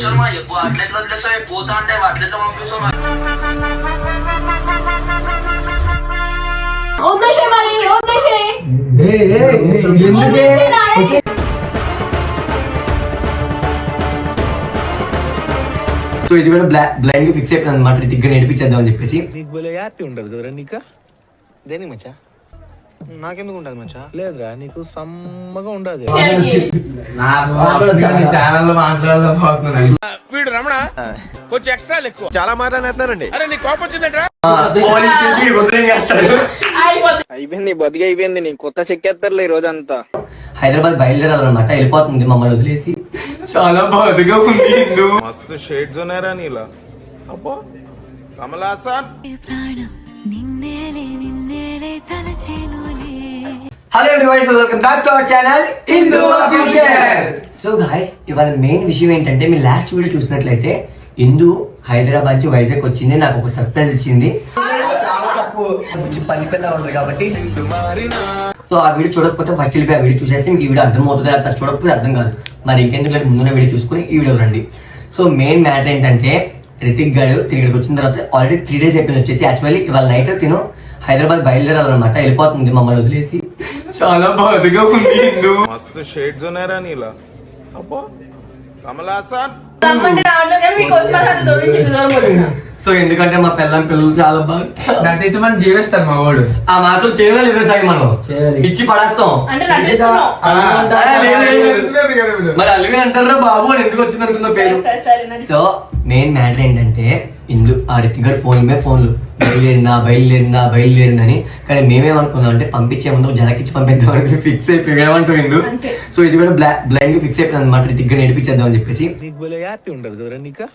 Tension మా చెప్పు అట్లా ఎట్లా వదిలేస్తావు పోతా అంటే అట్లా ఎట్లా పంపిస్తావు వద్దేసే మరి వద్దేసే సో ఇది కూడా బ్లైండ్గా ఫిక్స్ అయిపోయింది అనమాట రితిక్ నేర్పించేద్దాం అని చెప్పేసి నీకు భలే హ్యాపీ ఉండదు కదరా నీకా దేనికి మచ్చా నాకెందుకు ఉండదు మచ్చా? లేదురా నీకు సమ్మగా ఉండదు. వీడు రమణ కొంచెం ఎక్స్ట్రా ఎక్కువ. చాలా మాట్లాడుతున్నారండి అరే నీ కోపం వచ్చిందంట్రా? అయిపోయింది బతికి అయిపోయింది నీ కొత్త చెక్కేస్తారులే ఈ రోజంతా. హైదరాబాద్ బయలుదేరాలన్నమాట వెళ్ళిపోతుంది మమ్మల్ని వదిలేసి. చాలా బాధగా ఉంది మస్తు షేడ్స్ ఉన్నారా నీలా. అబ్బో కమలాసన్ ప్రాణం నిన్నేలే నిన్నేలే తలచేనులే hello everyone welcome back to our channel Hindu official so guys ఇవాళ మెయిన్ విషయం ఏంటంటే మీరు లాస్ట్ వీడియో చూసినట్లయితే హిందూ హైదరాబాద్ నుంచి వైజాగ్ వచ్చింది నాకు ఒక సర్ప్రైజ్ ఇచ్చింది. కొంచెం పని పిల్ల ఉంటుంది కాబట్టి. సో ఆ వీడియో చూడకపోతే ఫస్ట్ వెళ్ళిపోయి ఆ వీడియో చూసేస్తే మీకు ఈ వీడియో అర్థం అవుతుంది అది చూడకపోతే అర్థం కాదు. మరి ఇంకెందుకు ముందున్న వీడియో చూసుకుని ఈ వీడియో రండి. సో మెయిన్ మ్యాటర్ ఏంటంటే రితిక్ గారు తిరిగికి వచ్చిన తర్వాత ఆల్రెడీ త్రీ డేస్ అయిపోయింది వచ్చేసి. యాక్చువల్లీ ఇవాళ నైట్ తిను. హైదరాబాద్ బయలుదేరాలన్నమాట. వెళ్ళిపోతుంది మమ్మల్ని వదిలేసి. చాలా బాధగా ఉంది మస్తు షేడ్స్ ఉన్నారా నీలా. అబ్బో. కమలాసన్ సో ఎందుకంటే మా పిల్లం పిల్లలు చాలా బాగా నటించి మనం జీవిస్తాడు మా వాడు ఆ మాత్రం చేయాలి లేదా సాయి మనం. ఇచ్చి పడేస్తాం. మరి అల్విన్ అంటారా బాబు అని ఎందుకు వచ్చింది అనుకున్న పేరు? సరే సరే నటి- సో మెయిన్ మ్యాటర్ ఏంటంటే ఇందు ఆ రితిక్ గారి ఫోన్ మీద ఫోన్లు బయలుదేరిందా బయలుదేరిందా బయలుదేరిందని కానీ మేమేమనుకున్నాం అంటే పంపించే ముందు జలకిచ్చి పంపిద్దాం అని ఫిక్స్ అయిపోయి. ఏమంటాం ఇందు? అంతే. సో ఇది కూడా బ్లైండ్గా ఫిక్స్ అయిపోయింది అనమాట రితిక్ గారు నేర్పించేద్దాం అని చెప్పేసి. నీకు భలే హ్యాపీ ఉండదు కదరా నీకా?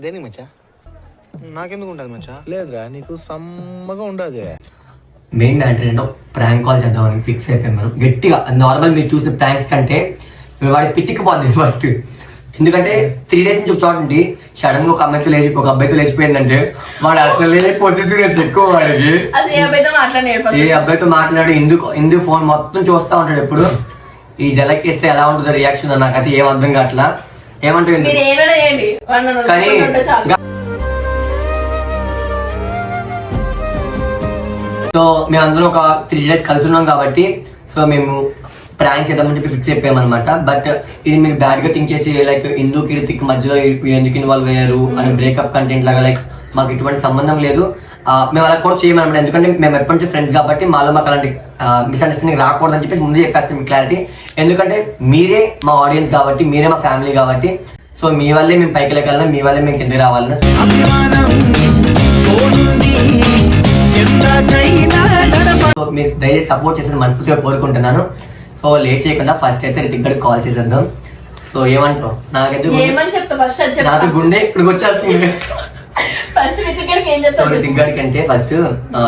దేనికి మచ్చా? నాకెందుకు ఉండదు మచ్చా? లేదురా నీకు సమ్మగా ఉండదు. మెయిన్ మ్యాటర్ ఏంటో ప్రాంక్ కాల్ చేద్దామని ఫిక్స్ అయిపోయాం మనం. గట్టిగా నార్మల్ మీరు చూసిన ప్రాంక్స్ కంటే వాడి పిచ్చిక్కిపోద్ది ఫస్ట్ ఎందుకంటే త్రీ డేస్ నుంచి ఉండి సడన్గా ఒక అమ్మాయితో లేచి ఒక అబ్బాయితో లేచిపోయిందంటే వాడు అసలే పొజిటివ్నెస్ ఎక్కువ వాడికి. ఏ అబ్బాయితో మాట్లాడు ఎందుకు ఎందుకు ఫోన్ మొత్తం చూస్తా ఉంటాడు ఎప్పుడు? ఈ జలకేస్తే ఎలా ఉంటుంది రియాక్షన్ నాకైతే ఏం అర్థం కావట్లా. కానీ చాలు. సో మేమందరం ఒక త్రీ డేస్ కలిసి ఉన్నాం కాబట్టి సో మేము ప్రాంక్ చేద్దామని చెప్పి ఫిక్స్ అయిపోయాం అనమాట బట్ ఇది మీరు బ్యాడ్గా థింక్ చేసి లైక్ హిందూ కీర్తిక్ మధ్యలో ఎందుకు ఇన్వాల్వ్ అయ్యారు అని బ్రేకప్ కంటెంట్ లాగా లైక్ మాకు ఎటువంటి సంబంధం లేదు. మేము అలా కూడా చేయమన్నమాట. ఎందుకంటే మేము ఎప్పటి నుంచి ఫ్రెండ్స్ కాబట్టి మాలో మాకు అలాంటి మిస్అండర్స్టాండింగ్ రాకూడదని చెప్పేసి ముందు చెప్పేస్తాం మీకు క్లారిటీ ఎందుకంటే మీరే మా ఆడియన్స్ కాబట్టి మీరే మా ఫ్యామిలీ కాబట్టి సో మీ వల్లే మేము పైకి వెళ్ళగలం మీ వల్లే మేము కిందకి రావాలని? సో మీరు దయచేసి సపోర్ట్ చేసిన మనస్ఫూర్తిగా కోరుకుంటున్నాను. సో లేట్ చేయకుండా ఫస్ట్ అయితే రితిక్ గడికి కాల్ చేసేద్దాం. సో ఏమంటావు? నాకైతే ఏమని చెప్తా ఫస్ట్ అది నాకు గుండె ఇక్కడికి వచ్చేస్తుంది. ఫస్ట్ రితిక్ ఏం రితిక్ గడికి అంటే ఫస్ట్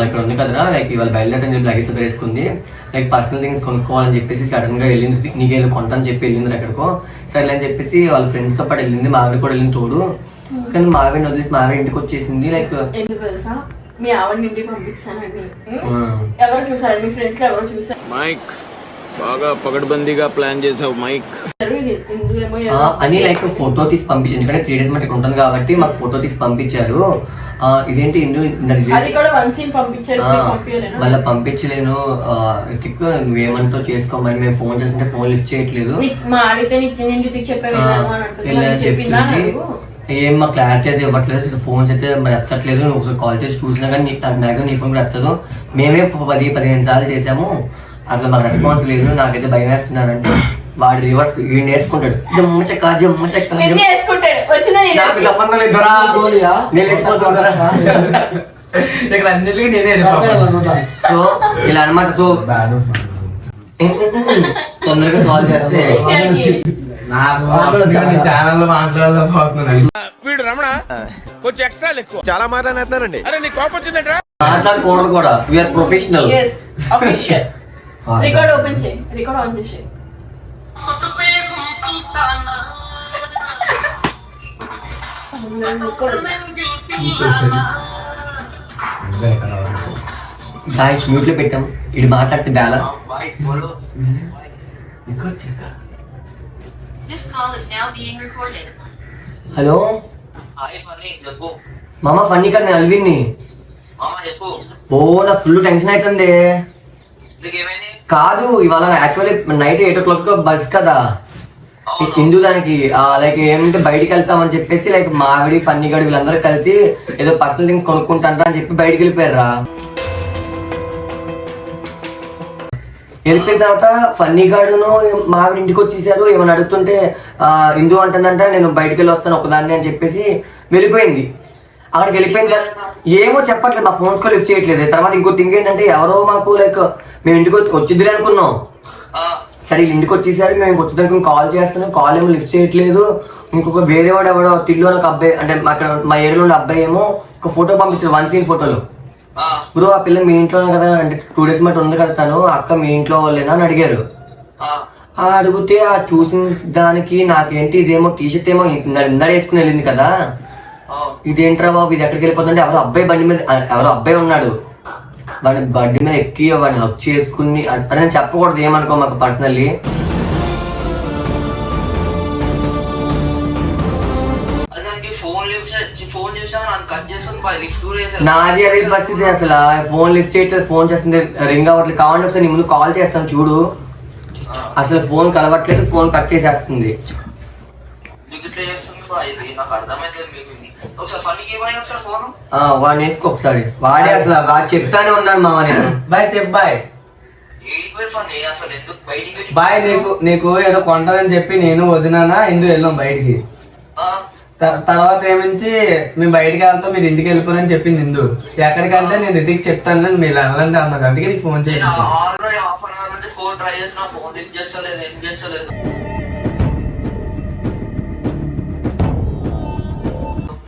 ఇక్కడ ఉంది కదరా లైక్ ఇవాళ బయలుదేరని చెప్పి లగేజ్ వేసుకుంది. లైక్ పర్సనల్ థింగ్స్ కొనుక్కోవాలని చెప్పేసి సడన్గా వెళ్ళింది రితిక్. నీకు ఏదో కొంటాను చెప్పి వెళ్ళింది ఎక్కడికో. సరే అని చెప్పేసి వాళ్ళ ఫ్రెండ్స్తో పాటు వెళ్ళింది మావిడ కూడా వెళ్ళింది తోడు. కానీ మావిడ వదిలేసి మావిడ ఇంటికి వచ్చేసింది లైక్ మీ ఆవిడ ఇంటికి పంపిస్తానండి. ఉం? ఎవరు చూసారు? మీ ఫ్రెండ్స్లో ఎవరు చూసారు? మైక్ బాగా పగడ్బందీగా ప్లాన్ చేసావు మైక్. అని లైక్ ఫోటో తీసి పంపించారు. ఎందుకంటే త్రీ డేస్ మట్టి ఉంటుంది కాబట్టి మాకు ఫోటో తీసి పంపించారు. ఆ, ఇదేంటి మళ్ళీ పంపించలేను. రితిక్ నువ్వేమంటో చేసుకో మరి మేము ఫోన్ చేస్తుంటే ఫోన్ లిఫ్ట్ చేయట్లేదు. చెప్పిందా ఏం మా క్లారిటీ అయితే ఇవ్వట్లేదు. ఫోన్స్ అయితే మరి ఎత్తట్లేదు. నువ్వు ఒకసారి కాల్ చేసి చూసినా కానీ నాకు మ్యాక్సిమం నీ ఫోన్ కూడా ఎత్తదు. మేమే పది పదిహేను సార్లు చేసాము. అసలు మాకు రెస్పాన్స్ లేదు నాకైతే భయం వేస్తున్నానంటే వాడు రివర్స్ వీడిని వేసుకుంటాడు. జమ్మ చెక్క జమ్మ చెక్క నాకు. సంబంధం లేదు దొరా. నేను. ఇక్కడ అన్నిటికీ నేనే. సో ఇలా అన్నమాట. సో తొందరగా కాల్ చేస్తే వీడు రమణ కొంచెం ఎక్స్ట్రా ఎక్కువ. చాలా మాట్లాడుతున్నారండి అరే నీ కోపం వచ్చిందంట్రా? మాట్లాడకూడదు కూడా వీఆర్ ప్రొఫెషనల్. రికార్డ్ ఓపెన్ చేయి. రికార్డ్ ఆన్ చేసి గాయస్ మ్యూట్లో పెట్టాం. ఇది మాట్లాడితే బేలా This call is now being recorded. Hello చెప్పు. మామ ఫన్నీ కదా నేను అల్విన్ని ఓ నా ఫుల్ టెన్షన్ అవుతుంది ఏమైంది కాదు ఇవాళ actually night eight o'clock bus కదా. హిందూ దానికి లైక్ ఏమంటే బయటికి వెళ్తామని చెప్పేసి లైక్ మావిడి ఫన్నీ గడు వీళ్ళందరూ కలిసి ఏదో పర్సనల్ థింగ్స్ కొనుక్కుంటారా అని చెప్పి బయటికి వెళ్ళిపోయారా వెళ్ళిపోయిన తర్వాత ఫన్నీ గాడును మావిడి ఇంటికి వచ్చేసారు. ఏమైనా అడుగుతుంటే హిందూ అంటుందంట నేను బయటికి వెళ్ళి వస్తాను ఒకదాన్ని అని చెప్పేసి వెళ్ళిపోయింది. అక్కడికి వెళ్ళిపోయిన ఏమో చెప్పట్లేదు మా ఫోన్ కాల్ లిఫ్ట్ చేయట్లేదు. తర్వాత ఇంకో థింగ్ ఏంటంటే ఎవరో మాకు లైక్ మేము ఇంటికి వచ్చి వచ్చిద్దిలే అనుకున్నాం. సరే వీళ్ళు ఇంటికి వచ్చేసరి మేము వచ్చేదానికి కాల్ చేస్తున్నాం. కాల్ ఏమో లిఫ్ట్ చేయట్లేదు. ఇంకొక వేరే వాడు ఎవడో టిల్లు అని ఒక అబ్బాయి అంటే అక్కడ మా ఏరియాలో ఉన్న అబ్బాయి ఏమో ఒక ఫోటో పంపించారు వన్ సీన్ ఫోటోలు బ్రో ఆ పిల్ల మీ ఇంట్లోనే కదా అంటే టూ డేస్ మట్టి ఉంది కదా తను అక్క మీ ఇంట్లో వాళ్ళేనా అని అడిగారు. ఆ, అడిగితే ఆ చూసిన దానికి నాకేంటి ఇదేమో టీ షర్ట్ ఏమో ఇంద- ఇందాడ వేసుకుని వెళ్ళింది కదా. ఇదేంట్రా బాబు ఇది ఎక్కడికి వెళ్ళిపోతుంటే ఎవరో అబ్బాయి బండి మీద ఎవరో అబ్బాయి ఉన్నాడు. వాడి బండి మీద ఎక్కి వాడిని హక్ చేసుకుని అంటే నేను చెప్పకూడదు ఏమనుకో మాకు పర్సనల్లీ. నాది అదే పరిస్థితి అసలు. ఫోన్ లిఫ్ట్ చేయట్లేదు ఫోన్ చేస్తుంది రింగ్ అవ్వట్లేదు. కావాలంటే ఒకసారి నీ ముందు కాల్ చేస్తాను చూడు. అసలు ఫోన్ కలవట్లేదు ఫోన్ కట్ చేసేస్తుంది. వాడిని వేసుకో ఒకసారి వాడే అసలు వాడు చెప్తానే ఉన్నాను మామ నేను. బాయ్ చెప్పు బాయ్. బాయ్ నీకు నీకు ఏదో కొంటానని చెప్పి నేను వదినానా? ఎందుకు వెళ్ళాం బయటికి? తర్వాత ఏమించి మేము బయటికి వెళ్తాం మీరు ఇంటికి వెళ్ళిపోరని చెప్పింది ఇందు ఎక్కడికంటే నేను ఇంటికి చెప్తాను మీరు వెళ్ళండి అన్నది. అందుకే నీకు ఫోన్ నేను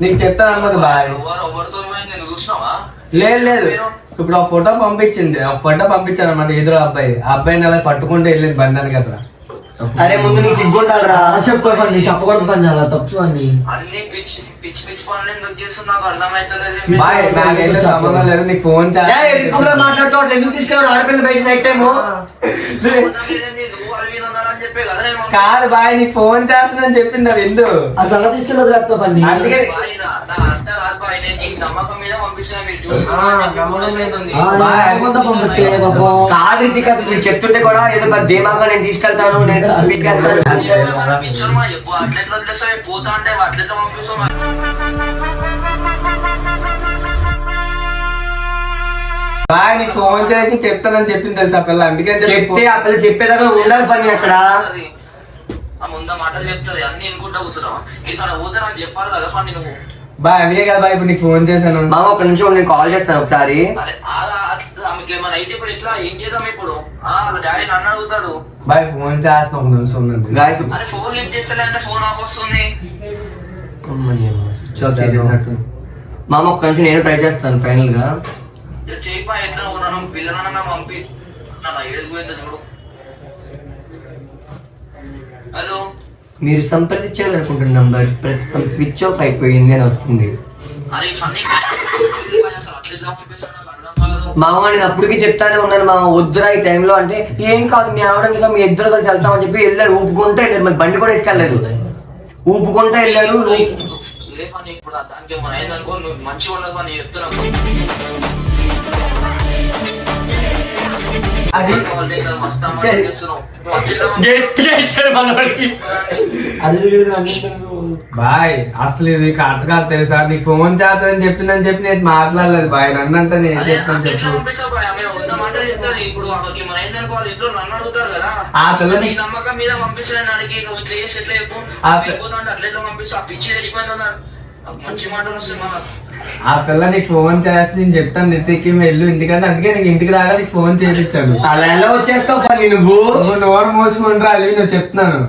నీకు చెప్తాను అన్నది బాయ్. లేదు లేదు. ఇప్పుడు ఆ ఫోటో పంపించింది. ఆ ఫోటో పంపించాను అన్నమాట ఎదురు అబ్బాయి. ఆ అబ్బాయిని అలా పట్టుకుంటూ వెళ్ళింది బండి కదా. అరే ముందు నీ సిగ్గుండాలరా. చెప్పకండి చెప్పకూడదు పని అలా తప్పు అని నాకు సంబంధం లేదు నీకు ఫోన్ మాట్లాడుతూ ఎందుకు తీసుకెళ్ళాడు ఆడపిల్ల బయట నైట్ టైము. కదా బాయ్ నీకు ఫోన్ చేస్తుందని చెప్పింది అవి ఎందు అసలు అలా తీసుకెళ్ళదు లేకపోతే పని అందుకే నా- నా కాదు మీరు రితిక్ అసలు మీరు చెప్తుంటే కూడా ఏదో పెద్ద ధీమాగా నేను తీసుకెళ్తాను నేను పీకేస్తాను. బాయ్ నీకు ఫోన్ చేసి చెప్తానని చెప్పింది తెలుసా పిల్ల? అందుకే చెప్పి చెప్తే ఆ పిల్ల చెప్పేదాకా ఉండాలి పని అక్కడ. ముందు మాటలు చెప్తుంది. అన్ని అనుకుంటా కూర్చున్నావు ఇక్కడ పోతే నాకు చెప్పాలి కదా నువ్వు. అందుకే కదా బాయ్ ఇప్పుడు నీకు ఫోన్ చేశాను. మామ ఒక నిమిషం నేను కాల్ చేస్తాను ఒకసారి. ఆమెకి ఏమైనా అయితే ఇప్పుడు ఏం చేద్దాం ఇప్పుడు? వాళ్ళ డాడీ నన్ను అడుగుతాడు. బాయ్ ఫోన్ చేస్తున్నా ఒక నిమిషం ఉందండి గాయస్ అరే ఫోన్ లిఫ్ట్ చేస్తలే అంటే ఫోన్ ఆఫ్ వస్తుంది మామ ఒక్క నిమిషం నేను ట్రై చేస్తాను ఫైనల్గా చేయపా ఎట్లా ఉన్నాను? పిల్లలన్నా పంపి. పోయింది చూడు. హలో? మీరు సంప్రదించాలనుకుంటున్న నంబర్ ప్రస్తుతం స్విచ్ ఆఫ్ అయిపోయింది అని వస్తుంది. మామ నేను అప్పటికి చెప్తానే ఉన్నాను మా వద్దురా ఈ టైంలో అంటే ఏం కాదు మీ ఆవిడ ఇంకా మీ ఇద్దరు కలిసి వెళ్తామని చెప్పి వెళ్ళారు ఊపుకుంటే వెళ్ళారు మరి బండి కూడా తీసుకెళ్ళలేదు ఊపుకుంటే వెళ్ళారు మంచిగా ఉండదు పంపిస్తావు? గట్టిగా ఇచ్చాడు మనవాడికి బాయ్ అసలు ఇది కరెక్ట్ కాదు తెలుసా? నీకు ఫోన్ చేస్తానని చెప్పిందని చెప్పి నేను మాట్లాడలేదు బాయ్ నన్నంతా నేను అదే చెప్తాను చెప్పు. నన్ను ఆ పిల్లని- నీ నమ్మకం మీద పంపిస్తాను ఆ పిచ్చి ఆ పిల్ల నీకు ఫోన్ చేస్తే నేను చెప్తాను నితికి వెళ్ళు ఇంటికంటే. అందుకే నీకు ఇంటికి రాగా నీకు ఫోన్ చేయించాను. అలా ఎలా వచ్చేస్తావు ఫని నువ్వు? నువ్వు నోరు మూసుకుంటారా అలివి నువ్వు చెప్తున్నాను.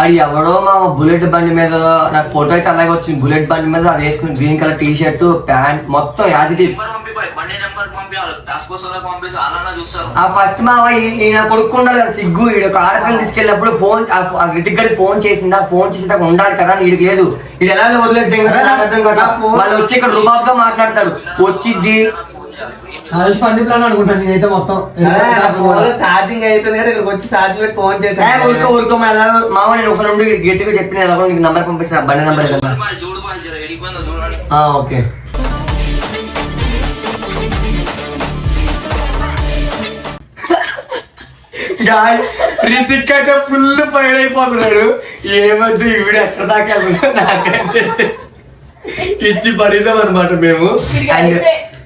అది ఎవడో మా బుల్లెట్ బండి మీద నాకు ఫోటో అయితే అలాగే వచ్చింది. బుల్లెట్ బండి మీద అది వేసుకుని green colour T shirt pant మొత్తం యాజిటీ ఆ ఫస్ట్ మా ఈ- ఈయన కొడుకు ఉండాలి కదా సిగ్గు. ఈడు ఒక ఆడపిల్ల తీసుకెళ్ళినప్పుడు ఫోన్ ఆ రిటిక్ ఫోన్ చేసిందా? ఫోన్ చేసి దాకా ఉండాలి కదా వీడికి లేదు. ఇది ఎలా వదిలేదు వాళ్ళు వచ్చి ఇక్కడ రుబాబ్గా మాట్లాడతాడు వచ్చిద్ది. ఆయుష్ ఫండి ప్లాన్ అనుకుంటాను నేనైతే మొత్తం. ఫోన్. లో ఛార్జింగ్ అయిపోయింది కదా ఇక్కడికి వచ్చి ఛార్జింగ్ పెట్టి ఫోన్ చేశాను. ఊరుకో ఊరుకో ఎలా మామ నేను ఒక నుండి గట్టిగా చెప్పిన ఎలా నీకు నంబర్ పంపిస్తున్నా బండి నంబర్ కదా ఓకే. గాయ్ రితిక్ అయితే ఫుల్ ఫైర్ అయిపోతున్నాడు. ఏమద్దు ఈ వీడియో ఎక్కడ దాకా వెళ్తుందో నాకైతే ఇచ్చి పడేసాం అనమాట మేము అండ్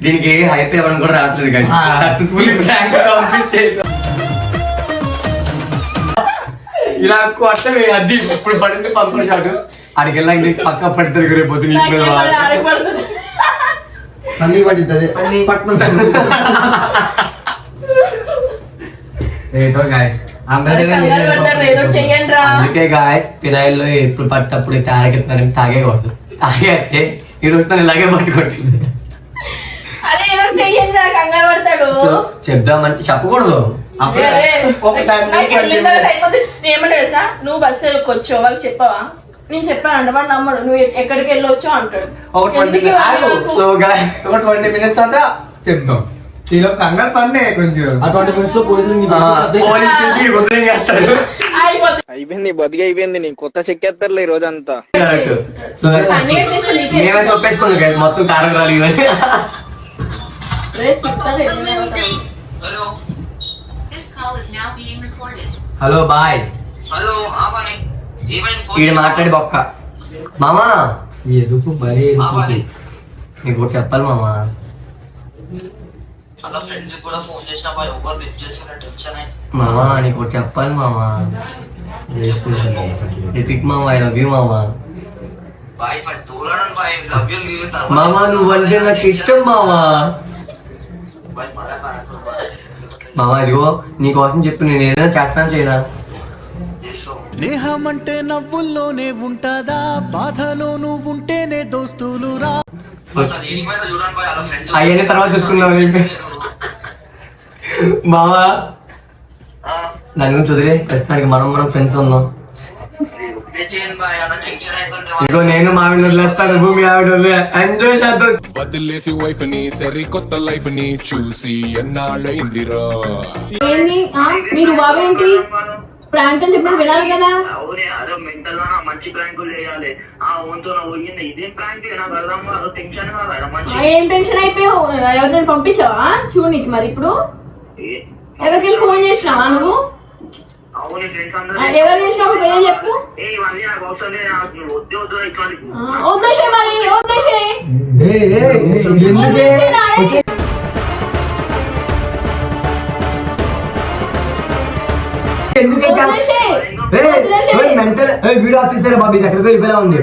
దీనికి హైప్ ఇవ్వడం కూడా రావట్లేదు కానీ. సక్సెస్ఫుల్ ప్రాంక్ కంప్లీట్ చేసాం. ఇలా కొట్టమే అది ఇప్పుడు పడింది పంపర్ షాట్. అడిగి వెళ్ళాక నీకు పక్క పడుతుంది రేపు పొద్దున్న నీకు మీద వాడు. ఆడకూడదు. ఏదో గాయస్ అందుకే గాయ పినాయిల్లో ఎప్పుడు పట్టప్పుడు అయితే ఆరకెత్తున్నాడు తాగేకూడదు తాగేస్తే ఈ రోజు తను ఇలాగే పట్టుకోండి. చెప్దామని చెప్పకూడదు. తెలుసా? నువ్వు బస్సు వచ్చావు వాళ్ళకి చెప్పావా? నేను చెప్పాను అంటే వాడు నమ్మడు. నువ్వు ఎక్కడికి వెళ్ళొచ్చు అంటాడు. ఒక ట్వంటీ మినిట్స్ ఒక ట్వంటీ తర్వాత చెప్తాం ఈలో కంగారు పన్నే కొంచెం. ఆ ట్వంటీ మినిట్స్లో పోలీసులు అయిపోయింది బతికి అయిపోయింది నీ కొత్త చెక్కేస్తారులే ఈ సో ఒప్పేసుకున్నాం guys, మొత్తం కారం రాలి. Hello boy? మాట్లాడి బొక్క. మామా? ఎందుకు మరి నీకు ఒకటి చెప్పాలి మామా. అలా ఫ్రెండ్స్ కూడా ఫోన్ చేసినా బాయ్ ఎవరు లిఫ్ట్ చేసిన టెన్షన్ అయితే. మామా నీకు చెప్పాలి మామా. రితిక్ మామ ఐ లవ్ యూ మామా. బాయ్ ఫర్ దూరడం బాయ్. లవ్ యూ లీవ్ మామా నువ్వంటే నాకు ఇష్టం మామా. బాయ్ మళ్ళా బాయ్. మామా ఇదిగో నీకోసం చెప్పి నేను ఏదైనా చేస్తాను చేయనా? చేస్తావు స్నేహం అంటే నవ్వుల్లోనే ఉంటదా? బాధలో నువ్వు ఉంటేనే దోస్తులు రా. అసలు ఏడిపోయిందో చూడండి బాయ్ అలా ఫ్రెండ్స్ అవన్నీ తర్వాత చూసుకుందాం చెప్పి. మామా దాని గురించి వదిలే. ప్రస్తుతానికి మనం మనం ఫ్రెండ్స్ ఉన్నాం. ఇదిగో నేను మామిడి వదిలేస్తాను భూమి ఆవిడ ఎంజాయ్ చేద్దాం. వదిలేసి వైఫ్ని సరికొత్త లైఫ్ని చూసి ఎన్నాళ్ళైందిరా? మీరు బాబేంటి ప్రాంక్ అని చెప్పినట్టు వినాలి కదా. అవునే అదే మెంటల్గా మంచి ప్రాంకులు చేయాలి. ఆ ఓన్తో పోయింది. ఇదేం ప్రాంక్ నాకు అర్థం కాదు. టెన్షన్ కాదు ఆ, మంచి ఏం టెన్షన్ అయిపోయావు? ఎవరిని పంపించావా? చూడు నీకు మరి ఇప్పుడు? ఎవరికైనా ఫోన్ చేసినావా నువ్వు? ఎవరు చేసినావు? పేరు చెప్పు. వద్దు మరి ఎందుకే వద్దేసే నా ఎందుకే వదిలేసేయ్. వదిలేసేయ్. మెంటల్ వీడియో ఆఫీసర్ బాబీ ఎక్కడికి వెళ్ళిపోయినా ఉంది